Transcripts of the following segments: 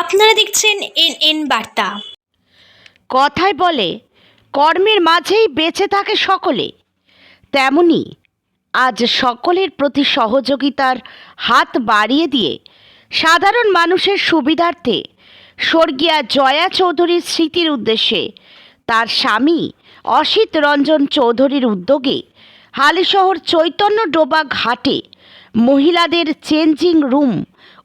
আপনারা দেখছেন N N বার্তা। কথায় বলে, কর্মের মাঝেই বেঁচে থাকে সকলে। তেমনি আজ সকলের প্রতি সহযোগিতার হাত বাড়িয়ে দিয়ে সাধারণ মানুষের সুবিধার্থে স্বর্গীয়া জয়া চৌধুরীর স্মৃতির উদ্দেশ্যে তার স্বামী অসিত রঞ্জন চৌধুরীর উদ্যোগে হালিশহর চৈতন্য ডোবা ঘাটে মহিলাদের চেঞ্জিং রুম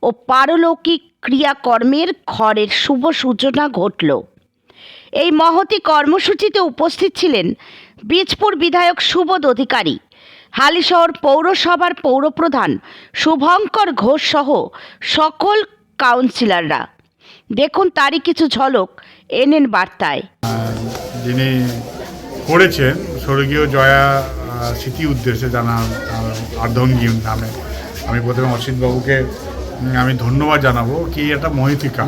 ও পারলৌকিক ক্রিয়াকর্মের ঘরের শুভ সূচনা ঘটল। এই মহতি কর্মসূচিতে উপস্থিত ছিলেন বীজপুর বিধায়ক সুবোধ অধিকারী, হালিশহর পৌরসভার পৌরপ্রধান শুভঙ্কর ঘোষ সহ সকল কাউন্সিলররা। দেখুন তারই কিছু ঝলক এনএন বার্তায়। যিনি করেছেন, স্বর্গীয় জয়া স্মৃতি উদ্দেশ্যে জানা আর্ধঙ্গী নামে। আমি প্রথমে অসিতবাবুকে আমি ধন্যবাদ জানাব কি এটা মহিতিকা।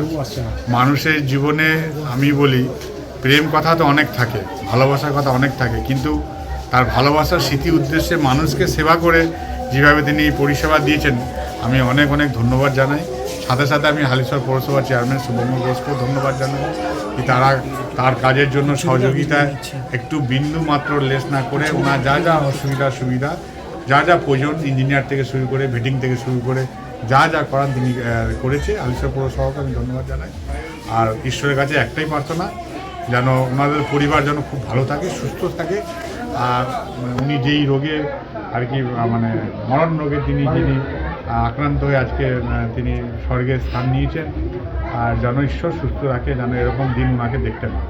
মানুষের জীবনে আমি বলি প্রেম কথা তো অনেক থাকে ভালোবাসার কথা অনেক থাকে কিন্তু তার ভালোবাসার স্মৃতি উদ্দেশ্যে মানুষকে সেবা করে যেভাবে তিনি পরিষেবা দিয়েছেন আমি অনেক অনেক ধন্যবাদ জানাই। সাথে সাথে আমি হালিশ্বর পৌরসভার চেয়ারম্যান শুভম ঘোষকেও ধন্যবাদ জানাই কি তারা তার কাজের জন্য সহযোগিতায় একটু বিন্দু মাত্র লেস না করে ওনার যা যা অসুবিধা সুবিধা যা যা প্রয়োজন ইঞ্জিনিয়ার থেকে শুরু করে ভেটিং থেকে শুরু করে যা যা করার তিনি করেছে হালিশহর পৌরসভাকে আমি ধন্যবাদ জানাই। আর ঈশ্বরের কাছে একটাই প্রার্থনা, যেন ওনাদের পরিবার যেন খুব ভালো থাকে, সুস্থ থাকে। আর উনি যেই রোগে আর কি মানে মরণ রোগে তিনি, যিনি আক্রান্ত হয়ে আজকে তিনি স্বর্গের স্থান নিয়েছেন। আর যেন ঈশ্বর সুস্থ রাখে, যেন এরকম দিন ওনাকে দেখতে না।